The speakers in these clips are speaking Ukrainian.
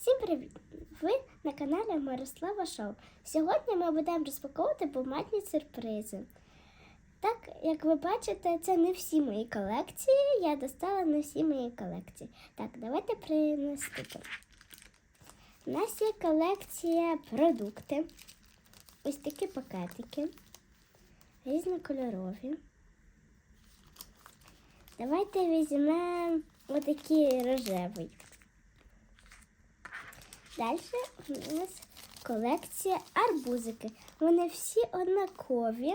Всім привіт! Ви на каналі Мирослава Шоу. Сьогодні ми будемо розпаковувати бумажні сюрпризи. Так, як ви бачите, це не всі мої колекції. Я достала не всі мої колекції. Так, давайте принеступимо. У нас є колекція продукти. Ось такі пакетики. Різнокольорові. Давайте візьмемо отакий рожевий. Далі у нас колекція арбузики. Вони всі однакові.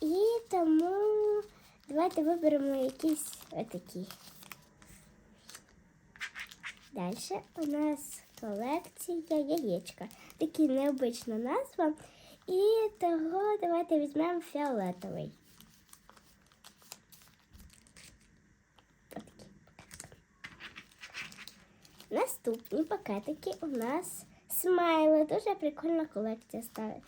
І тому давайте виберемо якийсь отакий. Далі у нас колекція яєчка. Такий необична назва. І того давайте візьмемо фіолетовий. Наступні пакетики у нас смайли. Дуже прикольна колекція ставить.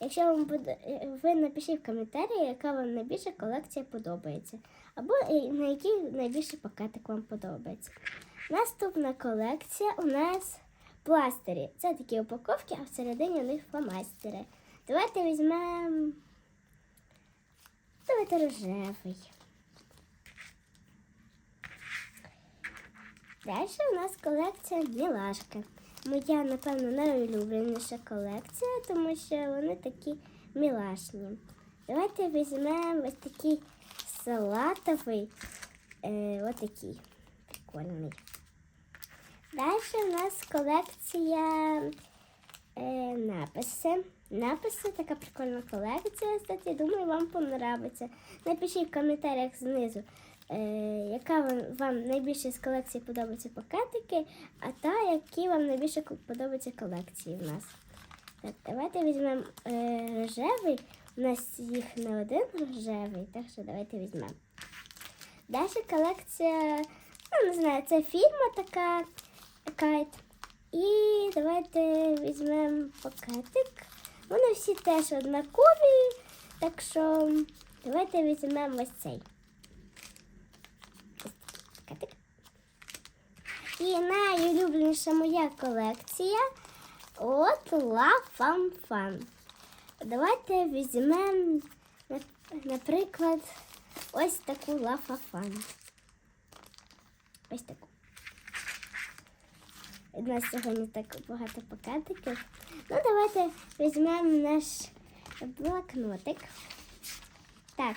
Якщо вам буде, ви напишіть в коментарі, яка вам найбільша колекція подобається. Або на який найбільший пакетик вам подобається. Наступна колекція у нас пластирі. Це такі упаковки, а всередині у них фломастери. Давайте візьмемо. Давайте рожевий. Далі у нас колекція мілашки. Моя, напевно, найулюбленіша колекція, тому що вони такі мілашні. Давайте візьмемо ось такий салатовий, е, отакий прикольний. Далі у нас колекція е, написи. Написи така прикольна колекція. Кстати, думаю, вам понравиться. Напишіть в коментарях знизу, яка вам, найбільше з колекції подобаються пакетики, а та, які вам найбільше подобаються колекції в нас. Так, давайте візьмемо е, рожевий. У нас їх не один рожевий, так що давайте візьмемо. Далі колекція, ну не знаю, це фірма така кайт. І давайте візьмемо пакетик. Вони всі теж однакові, так що давайте візьмемо ось цей. Ось такий пакетик. І найулюбленіша моя колекція от La Fun. Давайте візьмемо, наприклад, ось таку Fun. Ось таку. У нас сьогодні так багато пакетиків. Ну, давайте візьмемо наш блокнотик. Так,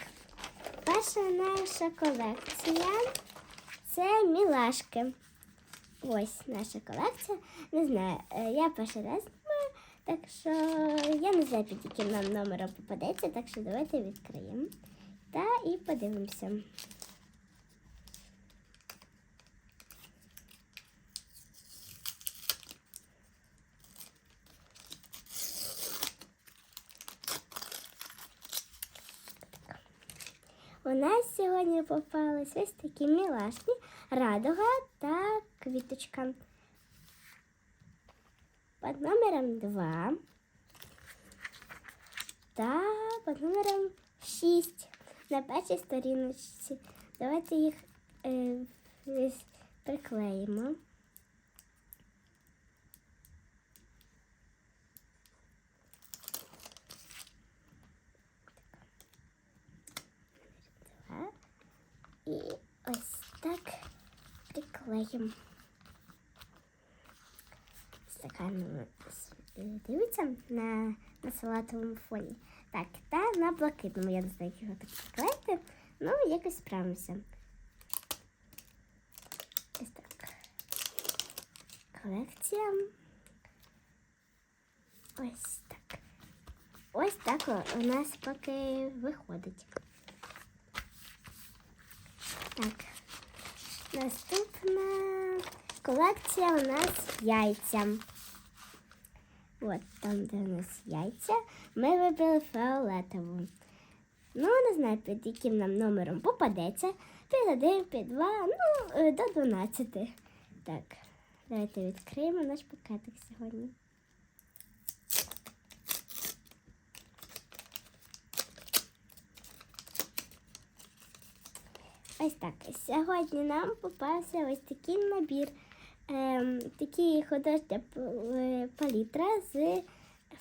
перша наша колекція це мілашки. Ось наша колекція. Не знаю, е, я перший раз знімаю, так що я не знаю, під яким нам номером попадеться, так що давайте відкриємо та і подивимося. У нас сьогодні попались ось такі мілашні радуга та квіточка. Під номером 2 та під номером 6 на першій сторіночці. Давайте їх е, приклеїмо. Два. І ось так приклеїмо. Стакан дивиться на, на салатовому фоні. Так, та на блакитному. Я не знаю, як його так приклеїти. Ну, якось справимося. Ось так. Колекція. Ось так. Ось так у нас поки виходить. Так. Наступна колекція у нас яйця. От там, де у нас яйця, ми вибрали фіолетову. Ну, не знаю, під яким нам номером попадеться. Під один, під два, ну, е, до 12. Так, давайте відкриємо наш пакетик сьогодні. Ось так. Сьогодні нам попався ось такий набір ем, такі художня е, палітра з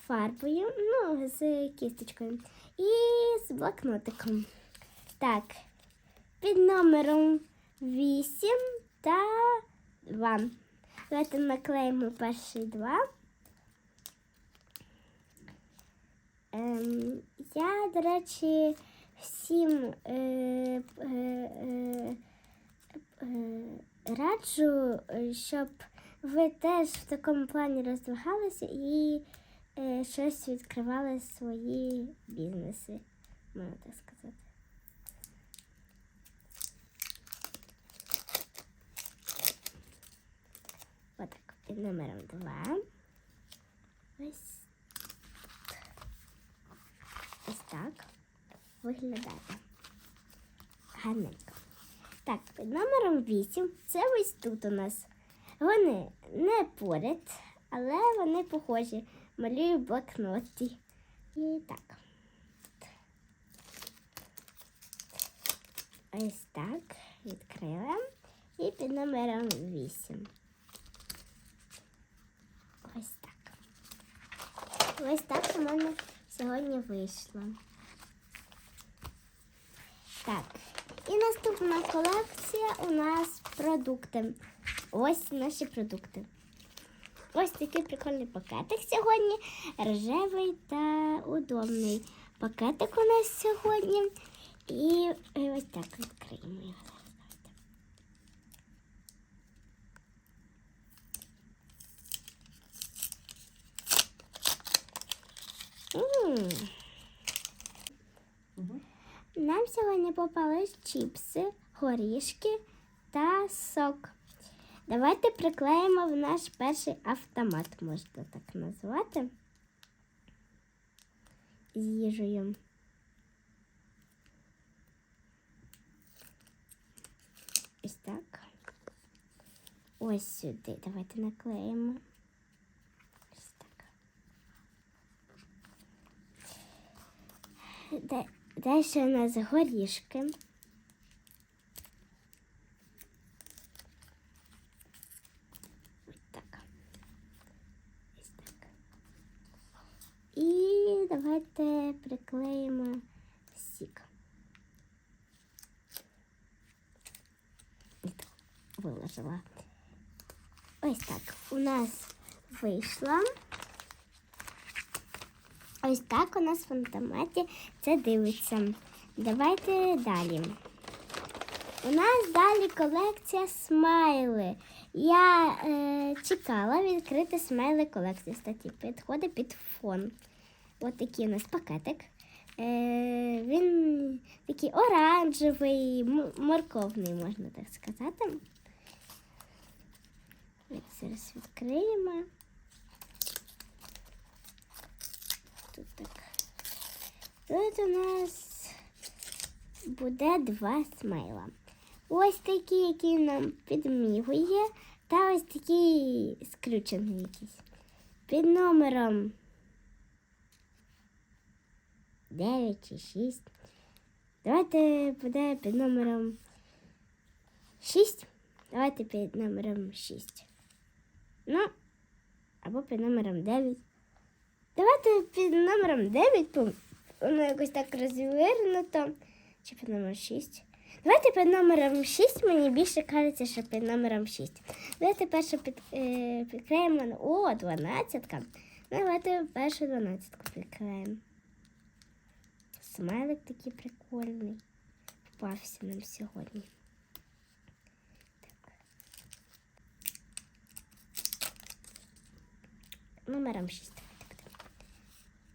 фарбою, ну, з кісточкою і з блокнотиком. Так, під номером 8 та 2. Давайте наклеїмо перший два. Ем, я, до речі, всім е, е, е, е, раджу, е, щоб ви теж в такому плані розвивалися і е, щось відкривали свої бізнеси, можна так сказати. Отак, під номером 2. Ось Ось так виглядає. Гарненько. Так, під номером 8 це ось тут у нас. Вони не поряд, але вони похожі. Малюю в блокноті. І так. Ось так. Відкрила. І під номером 8. Ось так. Ось так у мене сьогодні вийшло. Так. І наступна колекція у нас продукти. Ось наші продукти. Ось такий прикольний пакетик сьогодні. Рожевий та удобний пакетик у нас сьогодні. І ось так відкриємо його. М. Нам сьогодні попались чіпси, горішки та сок. Давайте приклеїмо в наш перший автомат, можна так назвати. З їжею. Ось так. Ось сюди. Давайте наклеїмо. Ось так. Далі у нас горішки. Так. Ось так. І давайте приклеїмо сік. Виложила. Ось так. У нас вийшло. Ось так у нас в автоматі це дивиться. Давайте далі. У нас далі колекція смайли. Я е, чекала відкрити смайли колекції. Кстати, підходить під фон. Ось такий у нас пакетик. Е, він такий оранжевий, морковний, можна так сказати. Зараз відкриємо. Тут так. Тут у нас буде два смайла. Ось такий, який нам підмігує, та ось такий скрючений якийсь. Під номером 9 чи 6. Давайте буде під номером 6. Давайте під номером 6. Ну, або під номером 9. Давайте під номером 9, бо воно якось так розвернуто. Чи під номером 6? Давайте під номером 6, мені більше кажеться, що під номером 6. Давайте перше під, е, підклеїмо. О, 12. Давайте першу 12 підклеїмо. Смайлик такий прикольний. Попався нам сьогодні. Так. Номером 6 давайте будемо.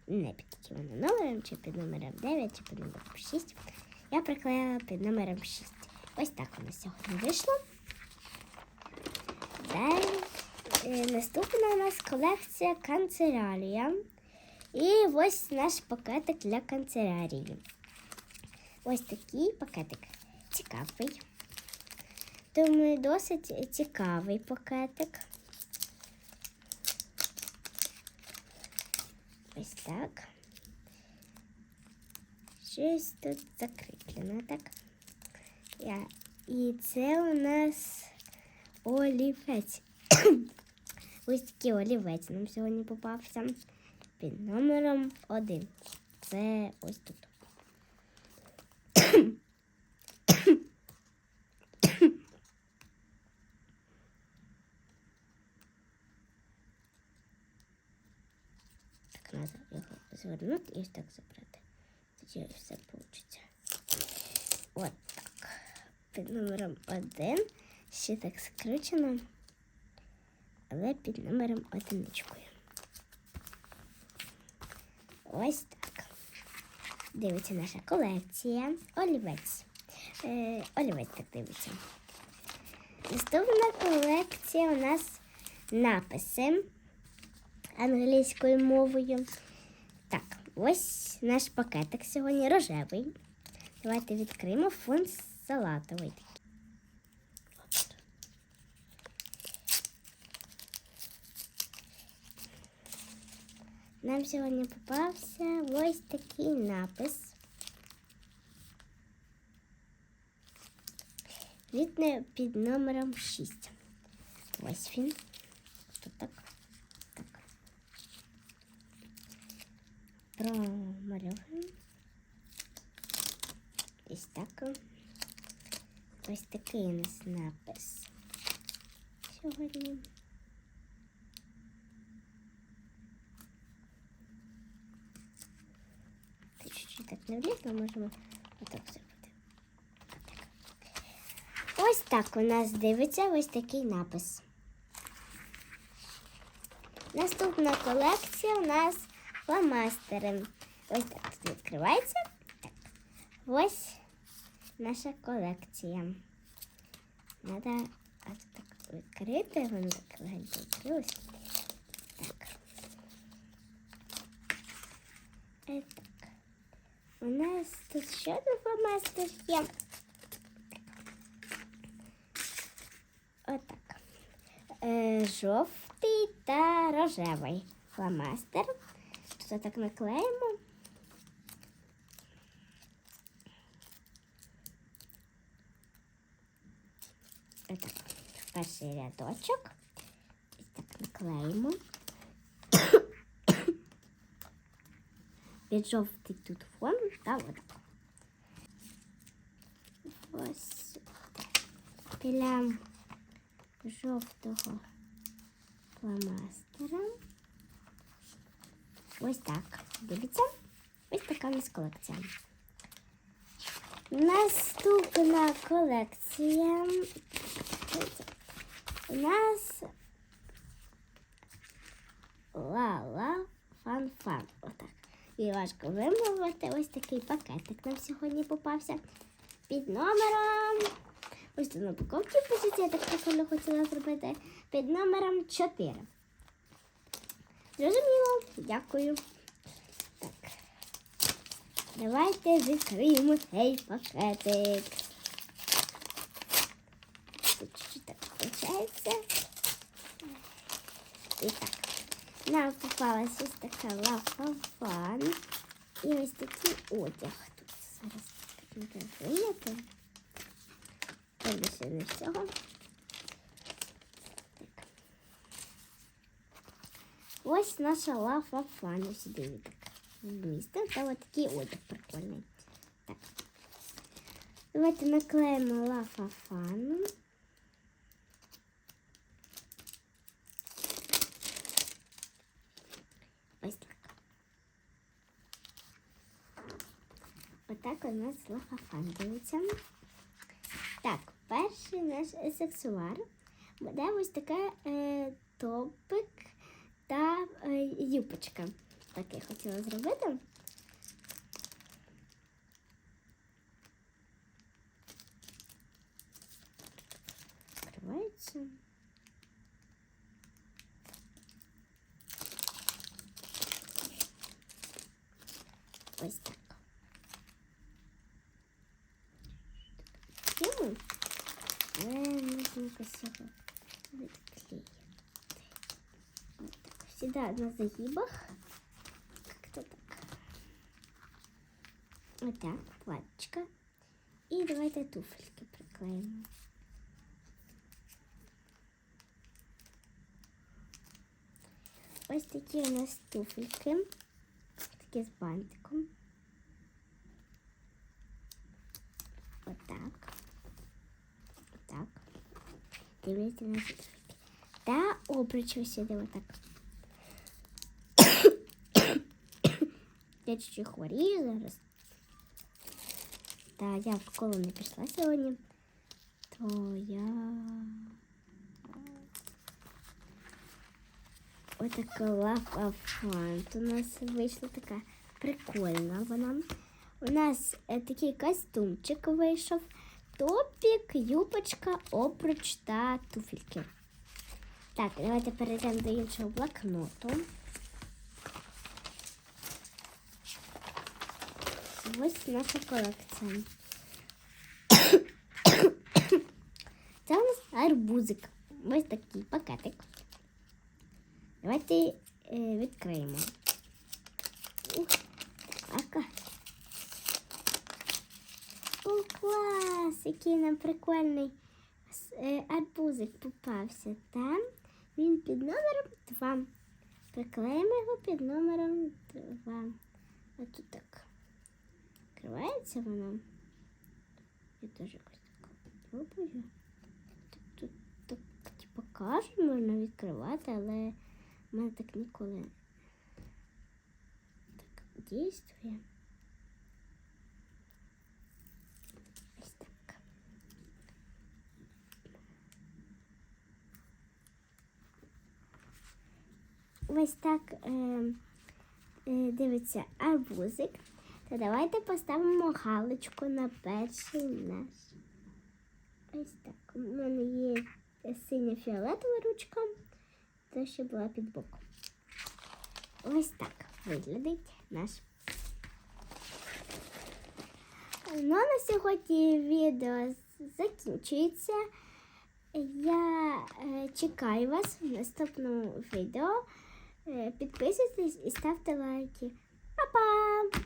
Не під воно номером, чи під номером 9, чи під номером 6. Я приклеїла під номером 6. Ось так нас сьогодні вийшло. Далі е, наступна у нас колекція канцелярія. І ось наш пакетик для канцелярії. Ось такий пакетик цікавий. Думаю, досить цікавий пакетик. Ось так. Щось тут закріплено, так? Я... І це у нас олівець. Ось такий олівець нам сьогодні попався під номером один. Це ось тут. Треба його звернути і ось так забрати. Тоді все вийде. От так. Під номером один. Ще так скручено, але під номером одиничкою. Ось так. Дивиться наша колекція. Олівець. Е, олівець так дивиться. Наступна колекція у нас написи англійською мовою. Так, ось наш пакетик сьогодні рожевий. Давайте відкриємо фон салатовий. Нам сьогодні попався ось такий напис. Він під номером 6. Ось він. Тут так. Так. Промальовуємо. Ось так. Ось такий у нас напис. Сьогодні. Чуть-чуть так не влізло, можемо отак зробити. Ось так у нас дивиться ось такий напис. Наступна колекція у нас фломастери. Ось так тут відкривається. Так. Ось наша колекція. Надо ось так відкрити, воно так легенько відкрилось. Так. Е, так. У нас тут ще один фломастер є. Отак. Е, жовтий та рожевий фломастер. Тут так наклеїмо. Отак. Перший рядочок. Ось так наклеїмо. Від жовтий тут фон та отак. Ось біля жовтого фломастера. Ось так. Дивіться. Ось така у нас колекція. Наступна колекція. У нас ла-ла фан-фан. Отак. І важко вимовити. Ось такий пакетик нам сьогодні попався під номером. Ось тут на упаковці пишеться, я так прикольно хотіла зробити. Під номером 4. Зрозуміло, дякую. Так. Давайте відкриємо цей пакетик. Тут так виходить. І так. Нам попалась ось така лафа-фан. І ось такий одяг. Тут зараз не треба. Більше не всього. Ось наша лафа-фан. Ось сюди її так вмістив. Та ось такий одяг прикольний. Так. Давайте наклеїмо лафа-фан. Ось так. Отак у нас лафафан дивиться. Так, перший наш аксесуар буде ось таке е, топик та е, юбочка. Так я хотіла зробити. Відкривається. Ось так. Фільм. Але можна якось його відклеїти. Отак. Всегда на загибах. Как-то так. Вот так, платьечко. И давайте туфельки приклеим. Ось такі у нас туфельки. Такі з бантиком. Отак. Отак. Дивіться наші туфельки. Та обруч ось сюди отак. Я чуть-чуть хворію зараз. Та я в школу не пішла сьогодні. То я. Ось така лапа фант. У нас вийшла така прикольна вона. У нас е, такий костюмчик вийшов. Топік, юбочка, обруч та туфельки. Так, давайте перейдемо до іншого блокноту. Ось наша колекція. Це у нас арбузик. Ось такий пакетик. Давайте е, відкриємо. О, клас! Який нам прикольний е, арбузик попався. Там він під номером 2. Приклеїмо його під номером 2. А тут так. Відкривається воно. Я теж якось так пробую. Тут, так, типу, кажуть, можна відкривати, але в мене так ніколи так дійствує. Ось так. Ось так е, е, дивиться арбузик. То давайте поставимо галочку на перший наш. Ось так. У мене є синя фіолетова ручка, та ще була під боком. Ось так виглядить наш. Ну, а на сьогодні відео закінчується. Я е, чекаю вас в наступному відео. Е, підписуйтесь і ставте лайки. Па-па!